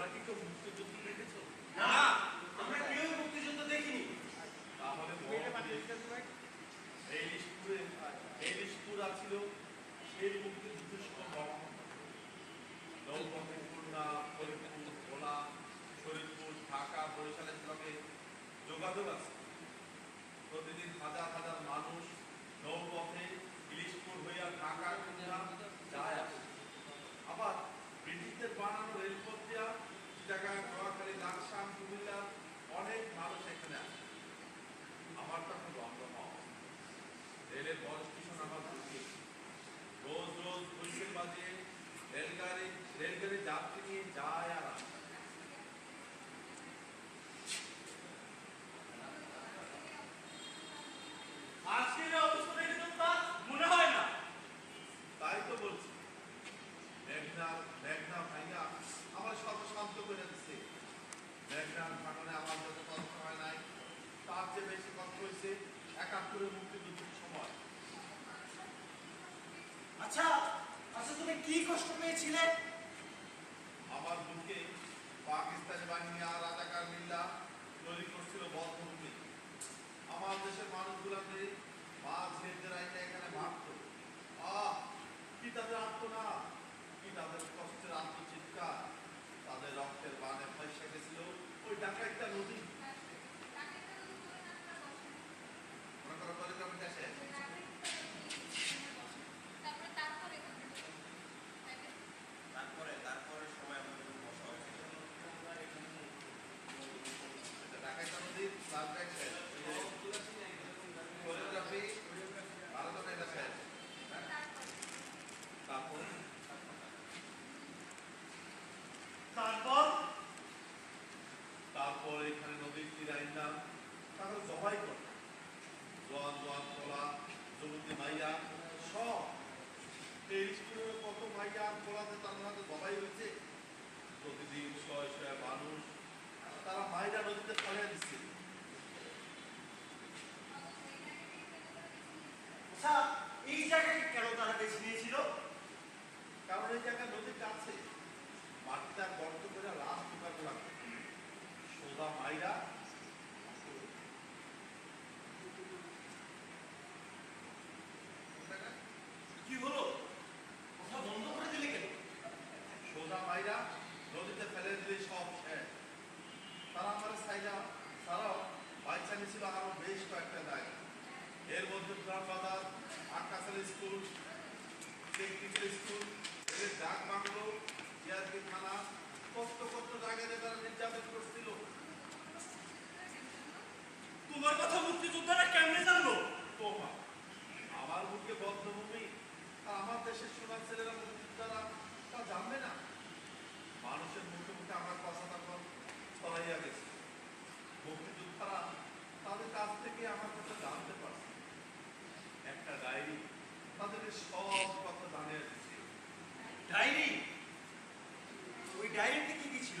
তোমরা কি কেউ মুক্তিযুদ্ধ দেখেছ? না। আমরা কেউ মুক্তিযুদ্ধ দেখিনি। তাহলে এই লিশপুরে এই লিশপুরা ছিল সেই মুক্তিযুদ্ধের সময় নৌপথে খুলনা ফরিদপুর ভোলা শরীরপুর ঢাকা বরিশালের সঙ্গে যোগাযোগ আছে প্রতিদিন হাজার হাজার মানুষ নৌপথে রেলের স্টেশন আমার দুর্গে রোজ রোজ হুইসেল বাজিয়ে রেলগাড়ি রেলগাড়ি যাত্রী নিয়ে যায় আর আসে। আজকের অবস্থা দেখে তো তা মনে হয় না। তাই তো বলছি। মেঘনা মেঘনা ভাইয়া আমার সব শান্ত করে দিচ্ছে। মেঘনার ভাঙনে আমার যত কষ্ট হয় নাই তার চেয়ে বেশি কষ্ট হয়েছে একাত্তরের তুমি কি কষ্ট পেয়েছিলে? আমার বুকে পাকিস্তানি বাহিনী আর রাজাকার মিল্লা তৈরি করছিল আমার দেশের মানুষগুলোকে এখানে মারত আহ, কি তাদের আত্মনা কি তাদের কষ্টের আত্মচিৎকার তাদের রক্তের বানে পয়সা গেছিল ওই ডাকাইটা নদী যুবতী মাইয়া সব এই স্কুলের কত মাইয়া পোলাতে তাদের হাতে জবাই হয়েছে। প্রতিদিন শয়ে শয়ে মানুষ তারা মাইরা নদীতে ফেলে দিচ্ছে। আচ্ছা এই জায়গাকে কেন তারা বেছে নিয়েছিল? কারণ এই জায়গা নদীর কাছে মাটিটা গর্ত করে লাশ ঢুকাতে লাগবে সোজা মাইরা কি হলো কথা বন্ধ করে দিলে কেন সোজা মাইরা নদীতে ফেলে দিলে সব তারা আমার সাইডা তারাও বাইচা নিয়েছিল আরও বেশ কয়েকটা জায়গা এর মধ্যে গ্রাম বাজার স্কুল টেকনিক্যাল স্কুল, এদের ডাক বাংলো জিয়ারপি থানা, কত কত জায়গায় তারা নির্যাতন করছিল। তোমার কথা মুক্তিযোদ্ধারা কেমনে তোমা আমার বুকে বদ্ধভূমি আর আমার দেশের সোনার ছেলেরা মুক্তিযোদ্ধারা তা জানবে না মানুষের মুখে মুখে আমার কথা তখন ছড়াইয়া গেছে মুক্তিযোদ্ধারা তাদের কাছ থেকে আমার কথা জানতে পারছে একটা ডায়েরি তাদেরকে সব কথা দিচ্ছে ডায়েরি ওই ডায়েরিতে কি কি ছিল?